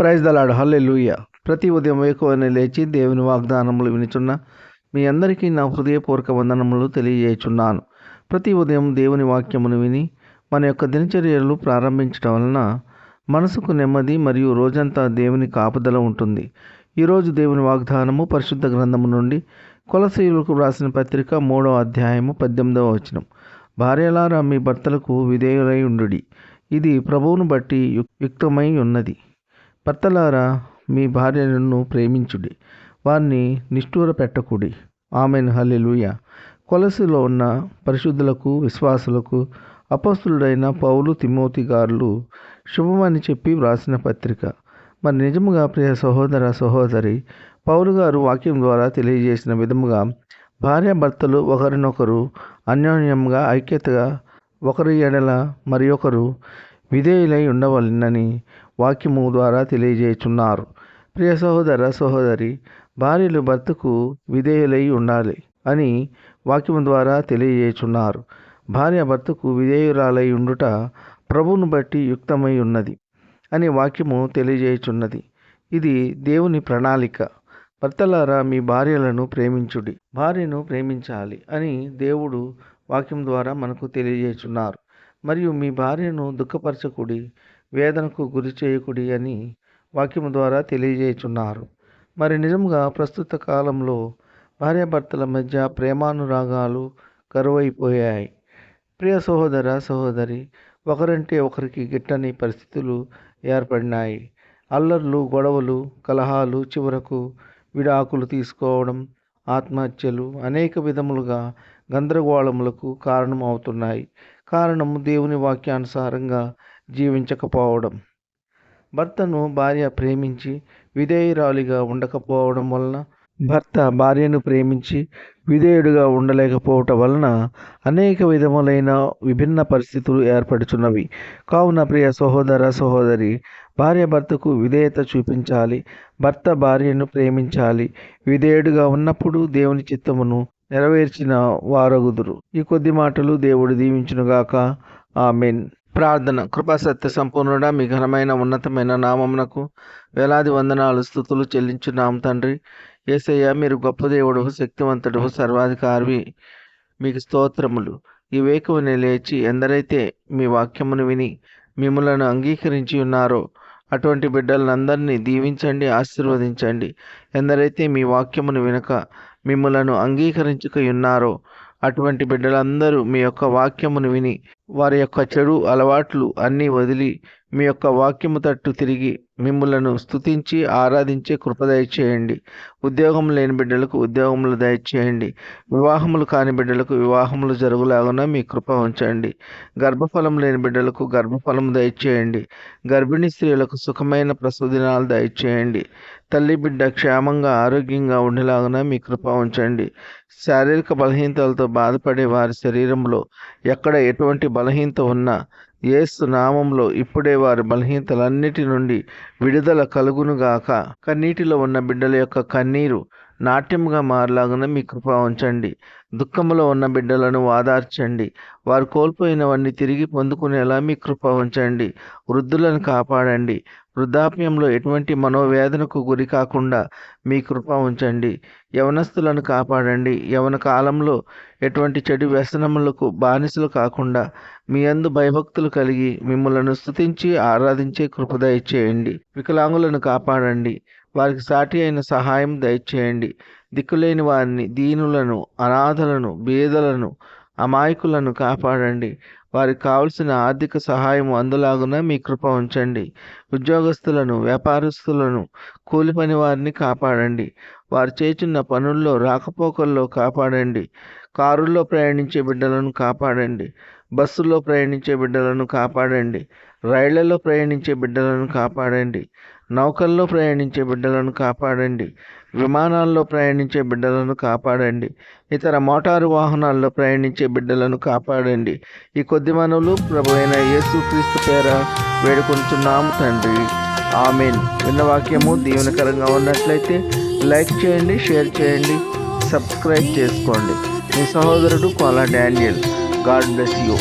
Praise దలాడు హల్లే లూయ ప్రతి ఉదయం వేకువని లేచి దేవుని వాగ్దానములు వినిచున్న మీ అందరికీ నా హృదయపూర్వక వందనములు తెలియజేయుచున్నాను. ప్రతి ఉదయం దేవుని వాక్యమును విని మన యొక్క దినచర్యలు ప్రారంభించడం వలన మనసుకు నెమ్మది మరియు రోజంతా దేవుని కాపుదల ఉంటుంది. ఈరోజు దేవుని వాగ్దానము పరిశుద్ధ గ్రంథము నుండి కొలసీయులకు వ్రాసిన పత్రిక మూడవ అధ్యాయము పద్దెనిమిదవ వచనం. భార్యలారా మీ భర్తలకు విధేయులై ఉండుడి. ఇది ప్రభువును బట్టి యుక్తమై ఉన్నది. భర్తలారా మీ భార్యలను ప్రేమించుడి. వారిని నిష్ఠూర పెట్టకుడి ఆమెన్. హల్లెలూయ. కొలసిలో ఉన్న పరిశుద్ధులకు విశ్వాసులకు అపస్తులుడైన పౌలు తిమోతి గారులు శుభమని చెప్పి వ్రాసిన పత్రిక. మరి నిజముగా ప్రియ సహోదర సహోదరి పౌలు గారు వాక్యం ద్వారా తెలియజేసిన విధముగా భార్యాభర్తలు ఒకరినొకరు అన్యోన్యంగా ఐక్యతగా ఒకరి ఎడల మరి ఒకరు విధేయులై ఉండవలనని వాక్యము ద్వారా తెలియజేయుచున్నారు. ప్రియ సహోదర సహోదరి భార్యలు భర్తకు విధేయులై ఉండాలి అని వాక్యము ద్వారా తెలియజేయుచున్నారు. భార్య భర్తకు విధేయురాలై ఉండుట ప్రభువును బట్టి యుక్తమై ఉన్నది అని వాక్యము తెలియజేయుచున్నది. ఇది దేవుని ప్రణాళిక. భర్తలారా మీ భార్యలను ప్రేమించుడి భార్యను ప్రేమించాలి అని దేవుడు వాక్యం ద్వారా మనకు తెలియజేస్తున్నారు మరియు మీ భార్యను దుఃఖపరచకుడి వేదనకు గురి చేయకుడి అని వాక్యం ద్వారా తెలియజేయుచున్నారు. మరి నిజంగా ప్రస్తుత కాలంలో భార్యాభర్తల మధ్య ప్రేమానురాగాలు కరువైపోయాయి. ప్రియ సహోదర సహోదరి ఒకరంటే ఒకరికి గిట్టని పరిస్థితులు ఏర్పడినాయి. అల్లర్లు గొడవలు కలహాలు చివరకు విడాకులు తీసుకోవడం ఆత్మహత్యలు అనేక విధములుగా గందరగోళములకు కారణం అవుతున్నాయి కారణం దేవుని వాక్యానుసారంగా జీవించకపోవడం. భర్తను భార్య ప్రేమించి విధేయురాలిగా ఉండకపోవడం వలన భర్త భార్యను ప్రేమించి విధేయుడిగా ఉండలేకపోవటం వలన అనేక విధములైన విభిన్న పరిస్థితులు ఏర్పడుచున్నవి. కావున ప్రియ సహోదర సహోదరి భార్య భర్తకు విధేయత చూపించాలి భర్త భార్యను ప్రేమించాలి విధేయుడిగా ఉన్నప్పుడు దేవుని చిత్తమును నెరవేర్చిన వారగుదురు. ఈ కొద్ది మాటలు దేవుడు దీవించునుగాక ఆమెన్. ప్రార్థన. కృపా సత్య సంపూర్ణుడా మీ ఘనమైన ఉన్నతమైన నామమునకు వేలాది వందనాలు స్థుతులు చెల్లించున్నాం తండ్రి. ఏసయ్య మీరు గొప్ప దేవుడు శక్తివంతుడు సర్వాధికారి మీకు స్తోత్రములు. ఈ వేకువని లేచి ఎందరైతే మీ వాక్యమును విని మిమ్మలను అంగీకరించి ఉన్నారో అటువంటి బిడ్డలందరినీ దీవించండి ఆశీర్వదించండి. ఎందరైతే మీ వాక్యమును వినక మిమ్మలను అంగీకరించుకుయున్నారో. అటువంటి బిడ్డలందరూ మీ యొక్క వాక్యమును విని వారి యొక్క చెడు అలవాట్లు అన్నీ వదిలి మీ యొక్క వాక్యము తట్టు తిరిగి మిమ్మలను స్తుతించి ఆరాధించే కృప దయచేయండి. ఉద్యోగం లేని బిడ్డలకు ఉద్యోగములు దయచేయండి. వివాహములు కాని బిడ్డలకు వివాహములు జరుగులాగున మీ కృప ఉంచండి. గర్భఫలం లేని బిడ్డలకు గర్భఫలం దయచేయండి. గర్భిణీ స్త్రీలకు సుఖమైన ప్రసవ దినాలు దయచేయండి. తల్లి బిడ్డ క్షేమంగా ఆరోగ్యంగా ఉండేలాగున మీ కృప ఉంచండి. శారీరక బలహీనతలతో బాధపడే వారి శరీరంలో ఎక్కడ ఎటువంటి బలహీనత ఉన్నా యేసు నామంలో ఇప్పుడే వారి బలహీనతలన్నిటి నుండి విడుదల కలుగునుగాక కన్నీటిలో ఉన్న బిడ్డల యొక్క కన్నీరు నాట్యముగా మారలాగున మీ కృప ఉంచండి. దుఃఖములో ఉన్న బిడ్డలను వాదార్చండి. వారు కోల్పోయినవన్నీ తిరిగి పొందుకునేలా మీ కృప ఉంచండి. వృద్ధులను కాపాడండి. వృద్ధాప్యంలో ఎటువంటి మనోవేదనకు గురి కాకుండా మీ కృప ఉంచండి. యవనస్తులను కాపాడండి. యవన కాలంలో ఎటువంటి చెడు వ్యసనములకు బానిసలు కాకుండా మీ అందు భయభక్తులు కలిగి మిమ్మల్ని స్తుతించి ఆరాధించే కృప దయచేయండి. వికలాంగులను కాపాడండి. వారికి సాటి అయిన సహాయం దయచేయండి. దిక్కులేని వారిని దీనులను అనాథలను బీదలను అమాయకులను కాపాడండి. వారికి కావలసిన ఆర్థిక సహాయం అందులాగున మీ కృప ఉంచండి. ఉద్యోగస్తులను వ్యాపారస్తులను కూలి పని వారిని కాపాడండి. వారు చేస్తున్న పనుల్లో రాకపోకల్లో కాపాడండి. కారుల్లో ప్రయాణించే బిడ్డలను కాపాడండి. బస్సుల్లో ప్రయాణించే బిడ్డలను కాపాడండి. రైళ్ళలో ప్రయాణించే బిడ్డలను కాపాడండి. నౌకల్లో ప్రయాణించే బిడ్డలను కాపాడండి. విమానాల్లో ప్రయాణించే బిడ్డలను కాపాడండి. ఇతర మోటారు వాహనాల్లో ప్రయాణించే బిడ్డలను కాపాడండి. ఈ కొద్ది మనవులు ప్రభు అయిన యేసుక్రీస్తు పేర వేడుకుంటున్నాము తండ్రి. ఆమెన్. విన్న వాక్యము దీవెనకరంగా ఉన్నట్లయితే లైక్ చేయండి షేర్ చేయండి సబ్స్క్రైబ్ చేసుకోండి. మీ సహోదరుడు Kola Daniel. God bless you.